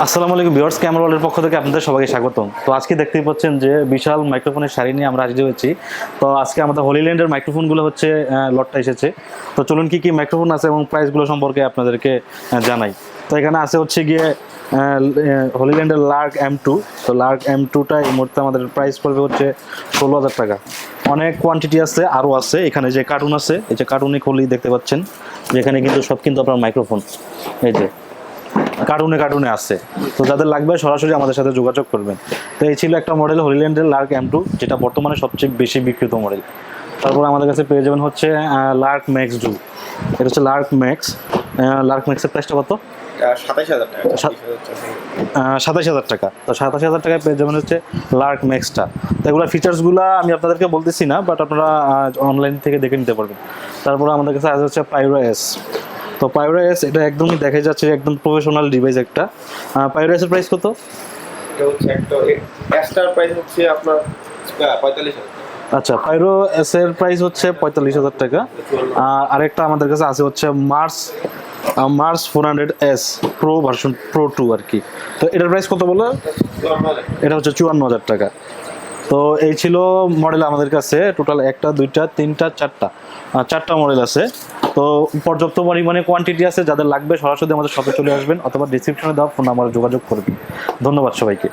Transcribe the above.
আসসালামু আলাইকুম viewers camera ওয়ালের পক্ষ থেকে আপনাদের সবাইকে স্বাগতম। তো আজকে দেখতেই পাচ্ছেন যে বিশাল মাইক্রোফোনের শাড়ি নিয়ে আমরা হাজির হয়েছি। তো আজকে আমাদের হোলিল্যান্ডের মাইক্রোফোনগুলো হচ্ছে লটটা এসেছে। তো চলুন কি কি মাইক্রোফোন আছে এবং প্রাইসগুলো সম্পর্কে আপনাদেরকে জানাই। তো এখানে আছে হচ্ছে গিয়ে হোলিল্যান্ডের লার্ক এম টু তো লার্ক এম টুটা এই মুহূর্তে আমাদের প্রাইস পড়বে হচ্ছে ষোলো হাজার টাকা। অনেক কোয়ান্টিটি আছে আরও আছে। এখানে যে কার্টুন আছে, এই যে কার্টুনে খুলি দেখতে পাচ্ছেন। যেখানে কিন্তু সব কিন্তু আপনার মাইক্রোফোন এই যে। কার্টুনে কার্টুনে আছে। তো যাদের লাগবে সরাসরি আমাদের সাথে যোগাযোগ করবেন। তো এই ছিল একটা মডেল হলিল্যান্ডের লার্ক এম টু যেটা বর্তমানে সবচেয়ে বেশি বিক্রিত মডেল তারপর আমাদের কাছে পেয়ে যাবেন হচ্ছে লার্ক ম্যাক্স ডু এটা হচ্ছে লার্ক ম্যাক্স লার্ক ম্যাক্সের প্রাইসটা কত? সাতাইশ হাজার টাকা। সাতাশ হাজার টাকা। তো সাতাশ হাজার টাকায় পেয়ে যাবেন হচ্ছে লার্ক ম্যাক্সটা তো এগুলো ফিচার্সগুলো আমি আপনাদেরকে বলতেছি না বাট আপনারা অনলাইন থেকে দেখে নিতে পারবেন। তারপরে আমাদের কাছে আছে হচ্ছে পাইরো এস তো পাইরো এস এটা একদমই দেখা যাচ্ছে একদম প্রফেশনাল ডিভাইস একটা। পাইরো এসের প্রাইস কত? এটা হচ্ছে একটা এক্সট্রার প্রাইস হচ্ছে আপনার আহ, পঁয়তাল্লিশ হাজার টাকা। আচ্ছা পাইরো এস এর প্রাইস হচ্ছে পঁয়তাল্লিশ হাজার টাকা। আর আরেকটা আমাদের কাছে আছে হচ্ছে Mars Mars four hundred S pro version pro two আর কি। তো এটার প্রাইস কত বলো এটা হচ্ছে চুয়ান্ন হাজার টাকা। তো এই ছিল মডেল আমাদের কাছে। টোটাল একটা দুইটা তিনটা চারটা। চারটা মডেল আছে। তো পর্যাপ্ত পরিমাণে কোয়ান্টিটি আছে, যাদের লাগবে সরাসরি আমাদের শপে চলে আসবেন, অথবা ডিসক্রিপশনে দেওয়া ফোন নাম্বারে যোগাযোগ করবেন। ধন্যবাদ সবাইকে।